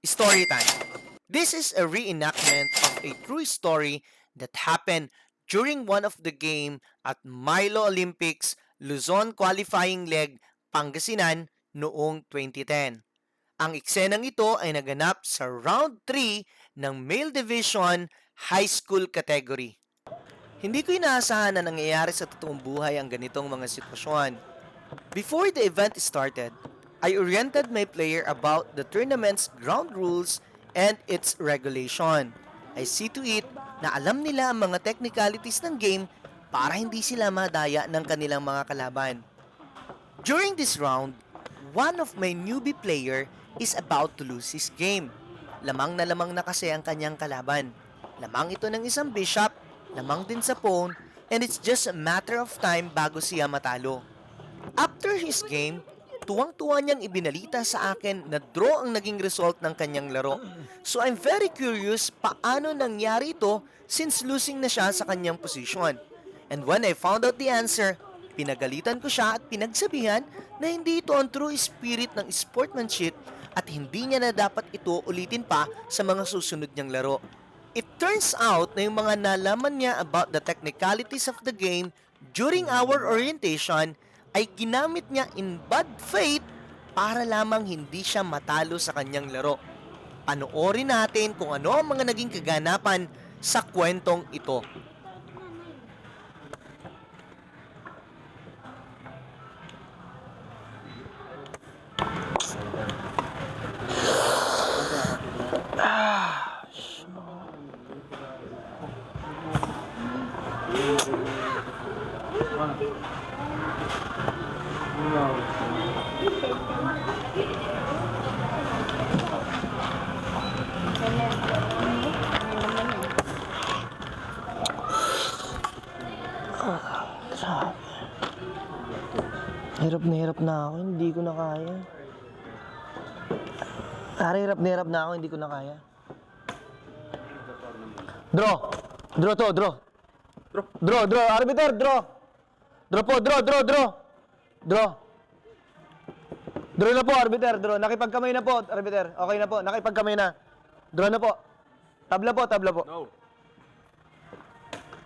Story time. This is a reenactment of a true story that happened during one of the game at Milo Olympics Luzon qualifying leg Pangasinan noong 2010. Ang eksenang ito ay naganap sa round 3 ng male division high school category. Hindi ko inaasahan na nangyayari sa totoong buhay ang ganitong mga sitwasyon. Before the event started, I oriented my player about the tournament's ground rules and its regulation. I see to it na alam nila ang mga technicalities ng game para hindi sila madaya ng kanilang mga kalaban. During this round, one of my newbie player is about to lose his game. Lamang na lamang na kasi ang kanyang kalaban. Lamang ito ng isang bishop, lamang din sa pawn, and it's just a matter of time bago siya matalo. After his game, tuwang-tuwa niyang ibinalita sa akin na draw ang naging result ng kanyang laro. So I'm very curious paano nangyari ito since losing na siya sa kanyang position. And when I found out the answer, pinagalitan ko siya at pinagsabihan na hindi ito ang true spirit ng sportsmanship at hindi niya na dapat ito ulitin pa sa mga susunod niyang laro. It turns out na yung mga nalaman niya about the technicalities of the game during our orientation ay ginamit niya in bad faith para lamang hindi siya matalo sa kanyang laro. Panoorin natin kung ano ang mga naging kaganapan sa kwentong ito. Hirap na hirap na ako, hindi ko na kaya. Pare, hirap na hirap na ako, hindi ko na kaya. Draw! Draw to, draw! Draw, draw, draw! Arbiter, draw! Draw po, draw, draw, draw! Draw! Draw na po, arbiter, draw. Nakipagkamay na po, arbiter. Okay na po, nakipagkamay na. Draw na po. Tabla po, tabla po. No.